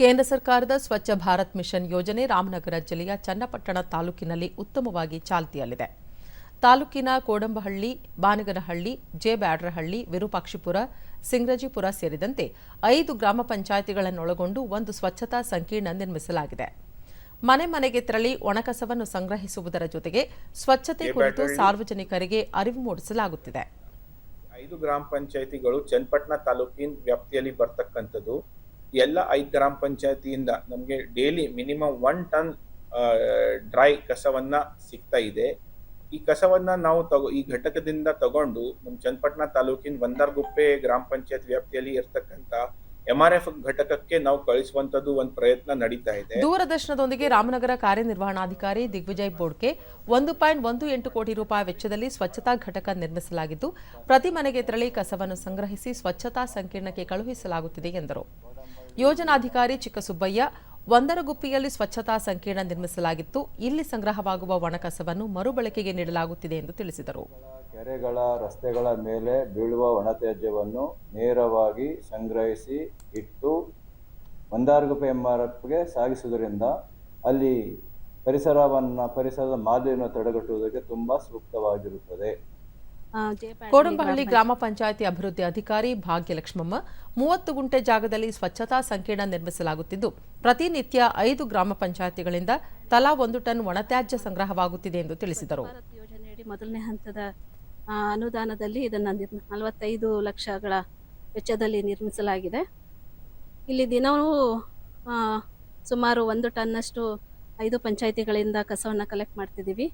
ಕೇಂದ್ರ ಸರ್ಕಾರದ ಸ್ವಚ್ಛ ಭಾರತ್ ಮಿಷನ್ ಯೋಜನೆ ರಾಮನಗರ ಜಿಲ್ಲೆಯ ಚನ್ನಪಟ್ಟಣ ತಾಲೂಕಿನಲ್ಲಿ ಉತ್ತಮವಾಗಿ ಚಾಲ್ತಿಯಲ್ಲಿದೆ. ತಾಲೂಕಿನ ಕೋಡಂಬಹಳ್ಳಿ ಬಾನಗನಹಳ್ಳಿ ಜೆ ಬ್ಯಾಡ್ರಹಳ್ಳಿ ವಿರೂಪಾಕ್ಷಿಪುರ ಸಿಂಗ್ರಜಿಪುರ ಸೇರಿದಂತೆ ಐದು ಗ್ರಾಮ ಪಂಚಾಯಿತಿಗಳನ್ನೊಳಗೊಂಡು ಒಂದು ಸ್ವಚ್ಛತಾ ಸಂಕೀರ್ಣ ನಿರ್ಮಿಸಲಾಗಿದೆ. ಮನೆ ಮನೆಗೆ ತೆರಳಿ ಒಣಕಸವನ್ನು ಸಂಗ್ರಹಿಸುವುದರ ಜೊತೆಗೆ ಸ್ವಚ್ಛತೆ ಕುರಿತು ಸಾರ್ವಜನಿಕರಿಗೆ ಅರಿವು ಮೂಡಿಸಲಾಗುತ್ತಿದೆ. ಐದು ಗ್ರಾಮ ಪಂಚಾಯಿತಿಗಳು ಚನ್ನಪಟ್ಟಣ ತಾಲೂಕಿನ ವ್ಯಾಪ್ತಿಯಲ್ಲಿ ಬರ್ತಕ್ಕಂಥದ್ದು. ಎಲ್ಲ ಐದು ಗ್ರಾಮ ಪಂಚಾಯತಿಯಿಂದ ನಮಗೆ daily minimum one ton dry ಕಸವನ್ನ ಸಿಗ್ತಾ ಇದೆ. ಈ ಕಸವನ್ನ ನಾವು ತಗೋ, ಈ ಘಟಕದಿಂದ ತಗೊಂಡು ನಮ್ಮ ಚನ್ನಪಟ್ಟಣ ತಾಲೂಕಿನ ಬಂದಾರ್ಗುಪ್ಪೆ ಗ್ರಾಮ ಪಂಚಾಯತ್ ವ್ಯಾಪ್ತಿಯಲ್ಲಿ ಇರ್ತಕ್ಕಂಥ ಎಂ ಆರ್ ಎಫ್ ಘಟಕಕ್ಕೆ ನಾವು ಕಳಿಸುವಂತದ್ದು ಒಂದು ಪ್ರಯತ್ನ ನಡೀತಾ ಇದೆ. ದೂರದರ್ಶನದೊಂದಿಗೆ ರಾಮನಗರ ಕಾರ್ಯನಿರ್ವಹಣಾಧಿಕಾರಿ ದಿಗ್ವಿಜಯ್ ಬೋಡ್ಕೆ ಒಂದು ಪಾಯಿಂಟ್ ಒಂದು ಎಂಟು ಕೋಟಿ ರೂಪಾಯಿ ವೆಚ್ಚದಲ್ಲಿ ಸ್ವಚ್ಛತಾ ಘಟಕ ನಿರ್ಮಿಸಲಾಗಿದ್ದು, ಪ್ರತಿ ಮನೆಗೆ ತೆರಳಿ ಕಸವನ್ನು ಸಂಗ್ರಹಿಸಿ ಸ್ವಚ್ಛತಾ ಸಂಕೀರ್ಣಕ್ಕೆ ಕಳುಹಿಸಲಾಗುತ್ತಿದೆ ಎಂದರು. ಯೋಜನಾಧಿಕಾರಿ ಚಿಕ್ಕಸುಬ್ಬಯ್ಯ, ಒಂದರಗುಪ್ಪಿಯಲ್ಲಿ ಸ್ವಚ್ಛತಾ ಸಂಕೀರ್ಣ ನಿರ್ಮಿಸಲಾಗಿತ್ತು. ಇಲ್ಲಿ ಸಂಗ್ರಹವಾಗುವ ಒಣಕಸವನ್ನು ಮರುಬಳಕೆಗೆ ನೀಡಲಾಗುತ್ತಿದೆ ಎಂದು ತಿಳಿಸಿದರು. ಕೆರೆಗಳ, ರಸ್ತೆಗಳ ಮೇಲೆ ಬೀಳುವ ಒಣತ್ಯಾಜ್ಯವನ್ನು ನೇರವಾಗಿ ಸಂಗ್ರಹಿಸಿ ಇಟ್ಟು ಮಂದಾರ್ಗುಪ್ಪೆ ಎಂಆರ್ಎಫ್ಗೆ ಸಾಗಿಸುವುದರಿಂದ ಅಲ್ಲಿ ಪರಿಸರವನ್ನು, ಪರಿಸರದ ಮಾಲಿನ್ಯವನ್ನು ತಡೆಗಟ್ಟುವುದಕ್ಕೆ ತುಂಬ ಸೂಕ್ತವಾಗಿರುತ್ತದೆ. ಕೋಡಂಬಹಳ್ಳಿ ಗ್ರಾಮ ಪಂಚಾಯತಿ ಅಭಿವೃದ್ಧಿ ಅಧಿಕಾರಿ ಭಾಗ್ಯಲಕ್ಷ್ಮಮ್ಮ ಮೂವತ್ತು ಗುಂಟೆ ಜಾಗದಲ್ಲಿ ಸ್ವಚ್ಛತಾ ಸಂಕೀರ್ಣ ನಿರ್ಮಿಸಲಾಗುತ್ತಿದ್ದು. ಪ್ರತಿನಿತ್ಯ ಐದು ಗ್ರಾಮ ಪಂಚಾಯಿತಿಗಳಿಂದ ತಲಾ ಒಂದು ಟನ್ ಒಣತ್ಯಾಜ್ಯ ಸಂಗ್ರಹವಾಗುತ್ತಿದೆ ಎಂದು ತಿಳಿಸಿದರು. ಮೊದಲನೇ ಹಂತದ ಅನುದಾನದಲ್ಲಿ ಇದನ್ನು ನಲವತ್ತೈದು ಲಕ್ಷಗಳ ವೆಚ್ಚದಲ್ಲಿ ನಿರ್ಮಿಸಲಾಗಿದೆ. ಇಲ್ಲಿ ದಿನವೂ ಸುಮಾರು ಒಂದು ಟನ್ನಷ್ಟು ಐದು ಪಂಚಾಯಿತಿಗಳಿಂದ ಕಸವನ್ನು ಕಲೆಕ್ಟ್ ಮಾಡ್ತಿದ್ದೀವಿ.